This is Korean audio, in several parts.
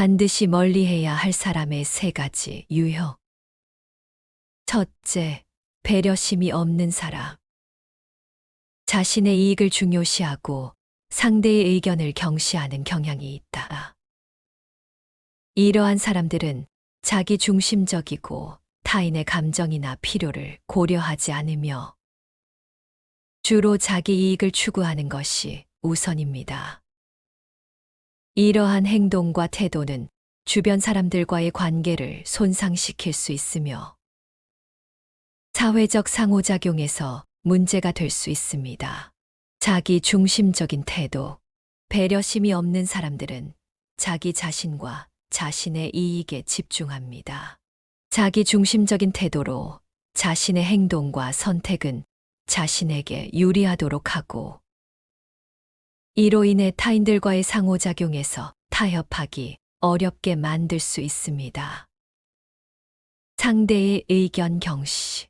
반드시 멀리해야 할 사람의 세 가지 유형. 첫째, 배려심이 없는 사람. 자신의 이익을 중요시하고 상대의 의견을 경시하는 경향이 있다. 이러한 사람들은 자기 중심적이고 타인의 감정이나 필요를 고려하지 않으며 주로 자기 이익을 추구하는 것이 우선입니다. 이러한 행동과 태도는 주변 사람들과의 관계를 손상시킬 수 있으며 사회적 상호작용에서 문제가 될 수 있습니다. 자기 중심적인 태도, 배려심이 없는 사람들은 자기 자신과 자신의 이익에 집중합니다. 자기 중심적인 태도로 자신의 행동과 선택은 자신에게 유리하도록 하고 이로 인해 타인들과의 상호작용에서 타협하기 어렵게 만들 수 있습니다. 상대의 의견 경시.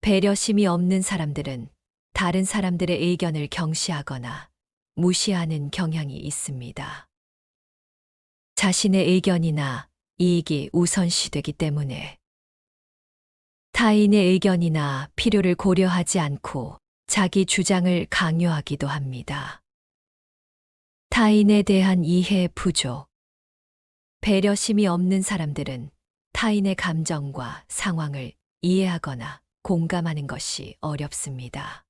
배려심이 없는 사람들은 다른 사람들의 의견을 경시하거나 무시하는 경향이 있습니다. 자신의 의견이나 이익이 우선시되기 때문에 타인의 의견이나 필요를 고려하지 않고 자기 주장을 강요하기도 합니다. 타인에 대한 이해 부족. 배려심이 없는 사람들은 타인의 감정과 상황을 이해하거나 공감하는 것이 어렵습니다.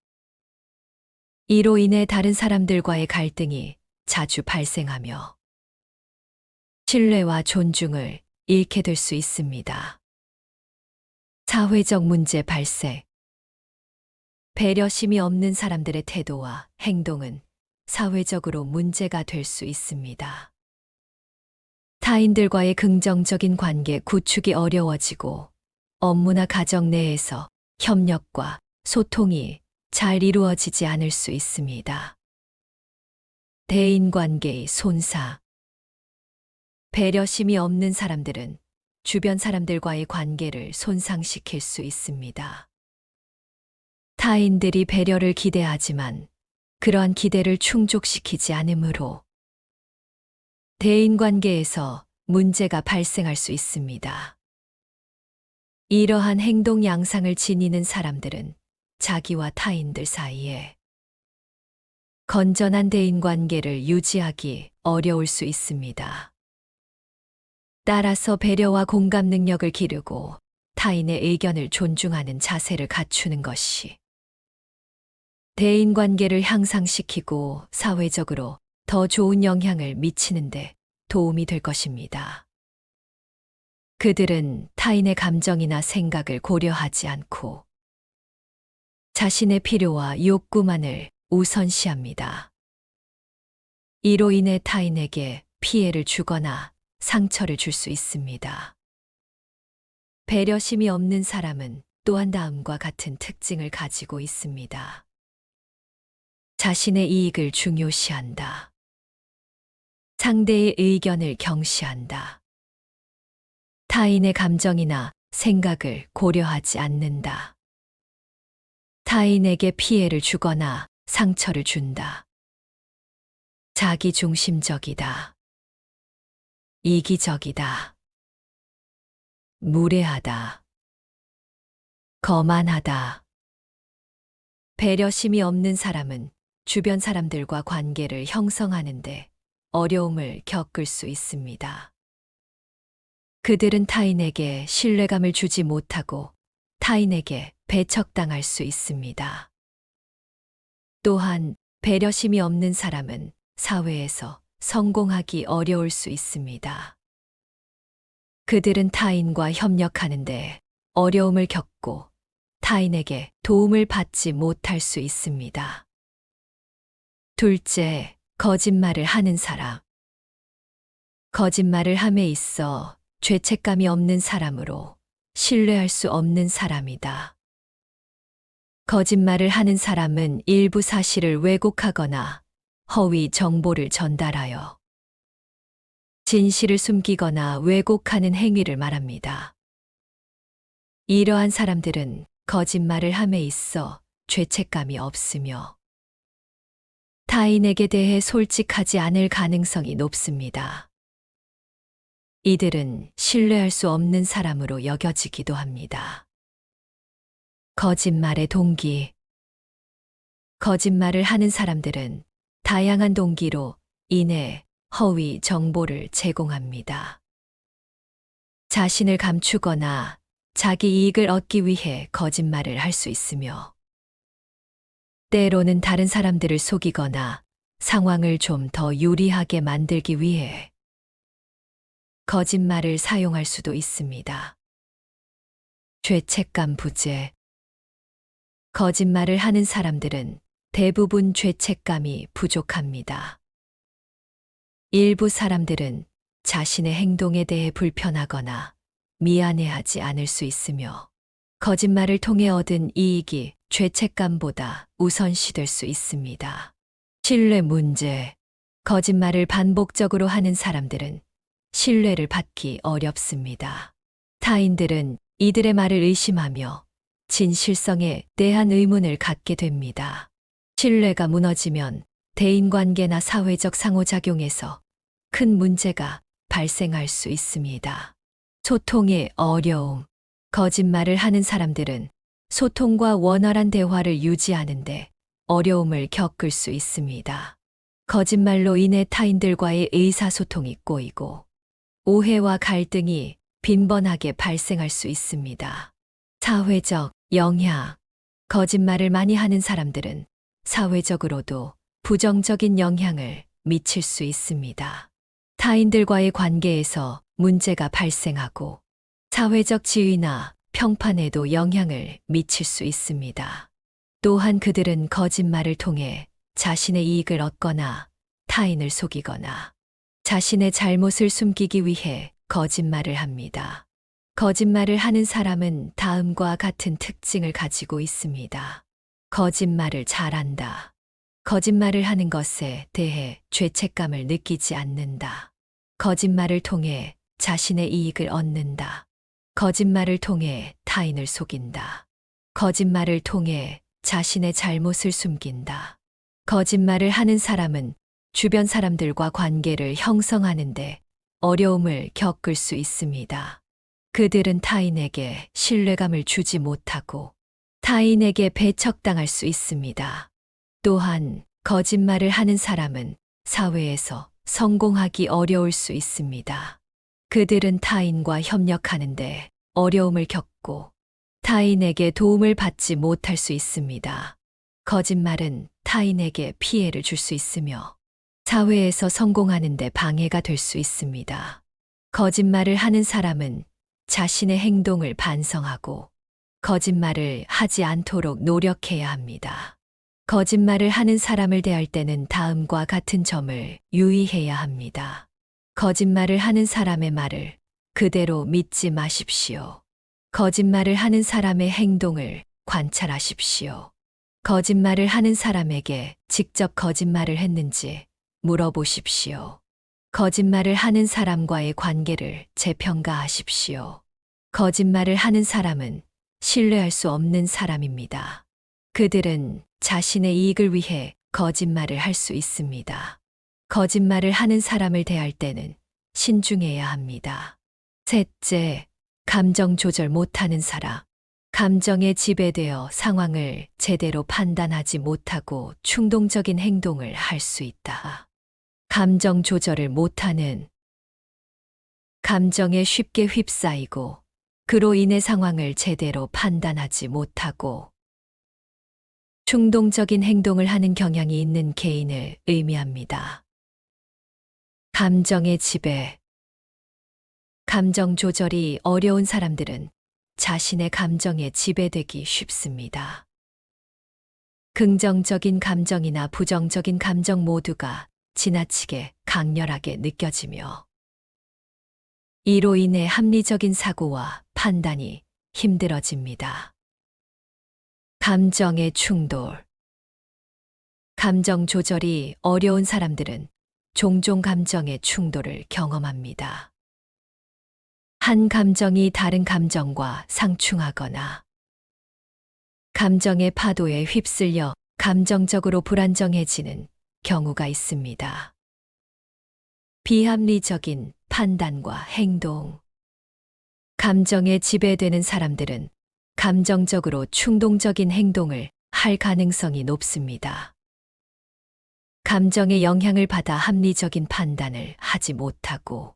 이로 인해 다른 사람들과의 갈등이 자주 발생하며 신뢰와 존중을 잃게 될 수 있습니다. 사회적 문제 발생. 배려심이 없는 사람들의 태도와 행동은 사회적으로 문제가 될 수 있습니다. 타인들과의 긍정적인 관계 구축이 어려워지고 업무나 가정 내에서 협력과 소통이 잘 이루어지지 않을 수 있습니다. 대인 관계의 손상. 배려심이 없는 사람들은 주변 사람들과의 관계를 손상시킬 수 있습니다. 타인들이 배려를 기대하지만 그러한 기대를 충족시키지 않으므로 대인 관계에서 문제가 발생할 수 있습니다. 이러한 행동 양상을 지니는 사람들은 자기와 타인들 사이에 건전한 대인 관계를 유지하기 어려울 수 있습니다. 따라서 배려와 공감 능력을 기르고 타인의 의견을 존중하는 자세를 갖추는 것이 대인 관계를 향상시키고 사회적으로 더 좋은 영향을 미치는데 도움이 될 것입니다. 그들은 타인의 감정이나 생각을 고려하지 않고 자신의 필요와 욕구만을 우선시합니다. 이로 인해 타인에게 피해를 주거나 상처를 줄 수 있습니다. 배려심이 없는 사람은 또한 다음과 같은 특징을 가지고 있습니다. 자신의 이익을 중요시한다. 상대의 의견을 경시한다. 타인의 감정이나 생각을 고려하지 않는다. 타인에게 피해를 주거나 상처를 준다. 자기 중심적이다. 이기적이다. 무례하다. 거만하다. 배려심이 없는 사람은 주변 사람들과 관계를 형성하는데 어려움을 겪을 수 있습니다. 그들은 타인에게 신뢰감을 주지 못하고 타인에게 배척당할 수 있습니다. 또한 배려심이 없는 사람은 사회에서 성공하기 어려울 수 있습니다. 그들은 타인과 협력하는데 어려움을 겪고 타인에게 도움을 받지 못할 수 있습니다. 둘째, 거짓말을 하는 사람. 거짓말을 함에 있어 죄책감이 없는 사람으로 신뢰할 수 없는 사람이다. 거짓말을 하는 사람은 일부 사실을 왜곡하거나 허위 정보를 전달하여 진실을 숨기거나 왜곡하는 행위를 말합니다. 이러한 사람들은 거짓말을 함에 있어 죄책감이 없으며 타인에게 대해 솔직하지 않을 가능성이 높습니다. 이들은 신뢰할 수 없는 사람으로 여겨지기도 합니다. 거짓말의 동기. 거짓말을 하는 사람들은 다양한 동기로 인해 허위 정보를 제공합니다. 자신을 감추거나 자기 이익을 얻기 위해 거짓말을 할 수 있으며, 때로는 다른 사람들을 속이거나 상황을 좀 더 유리하게 만들기 위해 거짓말을 사용할 수도 있습니다. 죄책감 부재. 거짓말을 하는 사람들은 대부분 죄책감이 부족합니다. 일부 사람들은 자신의 행동에 대해 불편하거나 미안해하지 않을 수 있으며 거짓말을 통해 얻은 이익이 죄책감보다 우선시될 수 있습니다. 신뢰 문제. 거짓말을 반복적으로 하는 사람들은 신뢰를 받기 어렵습니다. 타인들은 이들의 말을 의심하며 진실성에 대한 의문을 갖게 됩니다. 신뢰가 무너지면 대인관계나 사회적 상호작용에서 큰 문제가 발생할 수 있습니다. 소통의 어려움. 거짓말을 하는 사람들은 소통과 원활한 대화를 유지하는데 어려움을 겪을 수 있습니다. 거짓말로 인해 타인들과의 의사소통이 꼬이고 오해와 갈등이 빈번하게 발생할 수 있습니다. 사회적 영향. 거짓말을 많이 하는 사람들은 사회적으로도 부정적인 영향을 미칠 수 있습니다. 타인들과의 관계에서 문제가 발생하고 사회적 지위나 평판에도 영향을 미칠 수 있습니다. 또한 그들은 거짓말을 통해 자신의 이익을 얻거나 타인을 속이거나 자신의 잘못을 숨기기 위해 거짓말을 합니다. 거짓말을 하는 사람은 다음과 같은 특징을 가지고 있습니다. 거짓말을 잘한다. 거짓말을 하는 것에 대해 죄책감을 느끼지 않는다. 거짓말을 통해 자신의 이익을 얻는다. 거짓말을 통해 타인을 속인다. 거짓말을 통해 자신의 잘못을 숨긴다. 거짓말을 하는 사람은 주변 사람들과 관계를 형성하는데 어려움을 겪을 수 있습니다. 그들은 타인에게 신뢰감을 주지 못하고 타인에게 배척당할 수 있습니다. 또한 거짓말을 하는 사람은 사회에서 성공하기 어려울 수 있습니다. 그들은 타인과 협력하는데 어려움을 겪고 타인에게 도움을 받지 못할 수 있습니다. 거짓말은 타인에게 피해를 줄 수 있으며 사회에서 성공하는데 방해가 될 수 있습니다. 거짓말을 하는 사람은 자신의 행동을 반성하고 거짓말을 하지 않도록 노력해야 합니다. 거짓말을 하는 사람을 대할 때는 다음과 같은 점을 유의해야 합니다. 거짓말을 하는 사람의 말을 그대로 믿지 마십시오. 거짓말을 하는 사람의 행동을 관찰하십시오. 거짓말을 하는 사람에게 직접 거짓말을 했는지 물어보십시오. 거짓말을 하는 사람과의 관계를 재평가하십시오. 거짓말을 하는 사람은 신뢰할 수 없는 사람입니다. 그들은 자신의 이익을 위해 거짓말을 할 수 있습니다. 거짓말을 하는 사람을 대할 때는 신중해야 합니다. 셋째, 감정 조절 못하는 사람. 감정에 지배되어 상황을 제대로 판단하지 못하고 충동적인 행동을 할 수 있다. 감정 조절을 못하는 감정에 쉽게 휩싸이고 그로 인해 상황을 제대로 판단하지 못하고 충동적인 행동을 하는 경향이 있는 개인을 의미합니다. 감정의 지배. 감정 조절이 어려운 사람들은 자신의 감정에 지배되기 쉽습니다. 긍정적인 감정이나 부정적인 감정 모두가 지나치게 강렬하게 느껴지며 이로 인해 합리적인 사고와 판단이 힘들어집니다. 감정의 충돌. 감정 조절이 어려운 사람들은 종종 감정의 충돌을 경험합니다. 한 감정이 다른 감정과 상충하거나 감정의 파도에 휩쓸려 감정적으로 불안정해지는 경우가 있습니다. 비합리적인 판단과 행동. 감정에 지배되는 사람들은 감정적으로 충동적인 행동을 할 가능성이 높습니다. 감정의 영향을 받아 합리적인 판단을 하지 못하고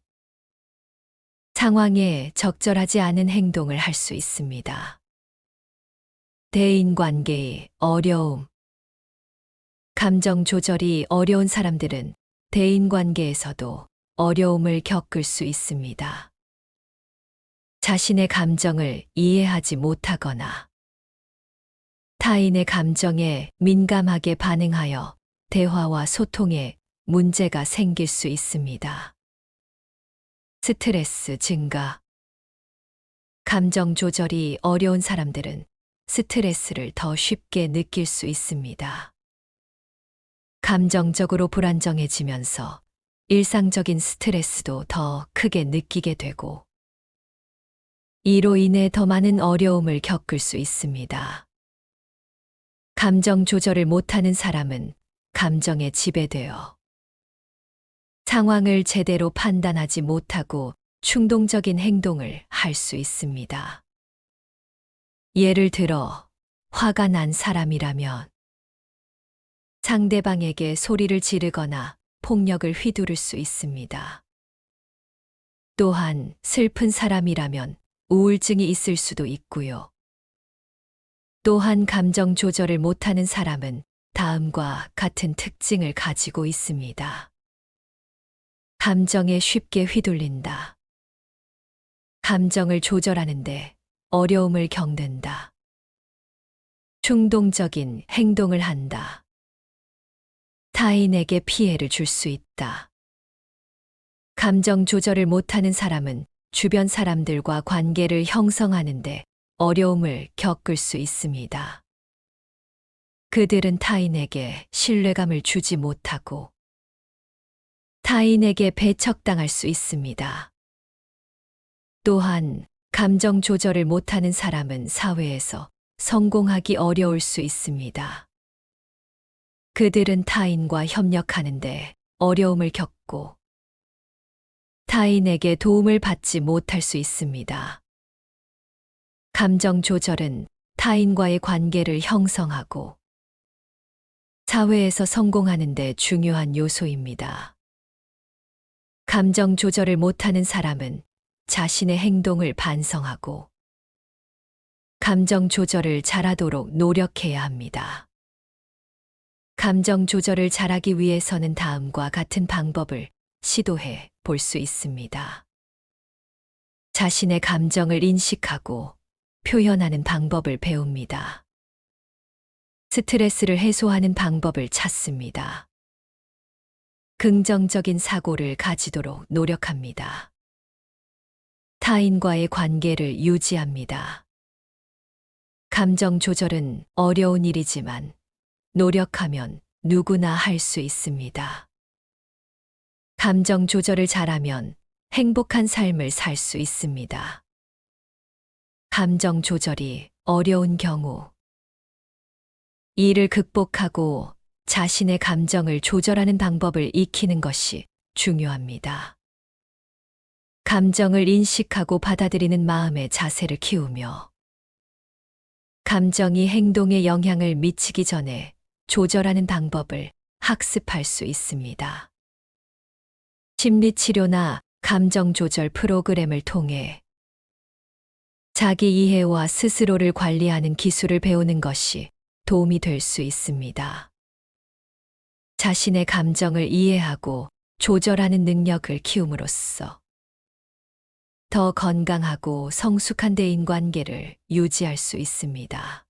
상황에 적절하지 않은 행동을 할 수 있습니다. 대인 관계의 어려움. 감정 조절이 어려운 사람들은 대인 관계에서도 어려움을 겪을 수 있습니다. 자신의 감정을 이해하지 못하거나 타인의 감정에 민감하게 반응하여 대화와 소통에 문제가 생길 수 있습니다. 스트레스 증가. 감정 조절이 어려운 사람들은 스트레스를 더 쉽게 느낄 수 있습니다. 감정적으로 불안정해지면서 일상적인 스트레스도 더 크게 느끼게 되고, 이로 인해 더 많은 어려움을 겪을 수 있습니다. 감정 조절을 못하는 사람은 감정에 지배되어 상황을 제대로 판단하지 못하고 충동적인 행동을 할 수 있습니다. 예를 들어, 화가 난 사람이라면 상대방에게 소리를 지르거나 폭력을 휘두를 수 있습니다. 또한 슬픈 사람이라면 우울증이 있을 수도 있고요. 또한 감정 조절을 못하는 사람은 다음과 같은 특징을 가지고 있습니다. 감정에 쉽게 휘둘린다. 감정을 조절하는데 어려움을 겪는다. 충동적인 행동을 한다. 타인에게 피해를 줄 수 있다. 감정 조절을 못하는 사람은 주변 사람들과 관계를 형성하는데 어려움을 겪을 수 있습니다. 그들은 타인에게 신뢰감을 주지 못하고 타인에게 배척당할 수 있습니다. 또한 감정 조절을 못하는 사람은 사회에서 성공하기 어려울 수 있습니다. 그들은 타인과 협력하는데 어려움을 겪고 타인에게 도움을 받지 못할 수 있습니다. 감정 조절은 타인과의 관계를 형성하고 사회에서 성공하는 데 중요한 요소입니다. 감정 조절을 못하는 사람은 자신의 행동을 반성하고 감정 조절을 잘하도록 노력해야 합니다. 감정 조절을 잘하기 위해서는 다음과 같은 방법을 시도해 볼 수 있습니다. 자신의 감정을 인식하고 표현하는 방법을 배웁니다. 스트레스를 해소하는 방법을 찾습니다. 긍정적인 사고를 가지도록 노력합니다. 타인과의 관계를 유지합니다. 감정 조절은 어려운 일이지만 노력하면 누구나 할 수 있습니다. 감정 조절을 잘하면 행복한 삶을 살 수 있습니다. 감정 조절이 어려운 경우 이를 극복하고 자신의 감정을 조절하는 방법을 익히는 것이 중요합니다. 감정을 인식하고 받아들이는 마음의 자세를 키우며 감정이 행동에 영향을 미치기 전에 조절하는 방법을 학습할 수 있습니다. 심리치료나 감정조절 프로그램을 통해 자기 이해와 스스로를 관리하는 기술을 배우는 것이 도움이 될 수 있습니다. 자신의 감정을 이해하고 조절하는 능력을 키움으로써 더 건강하고 성숙한 대인 관계를 유지할 수 있습니다.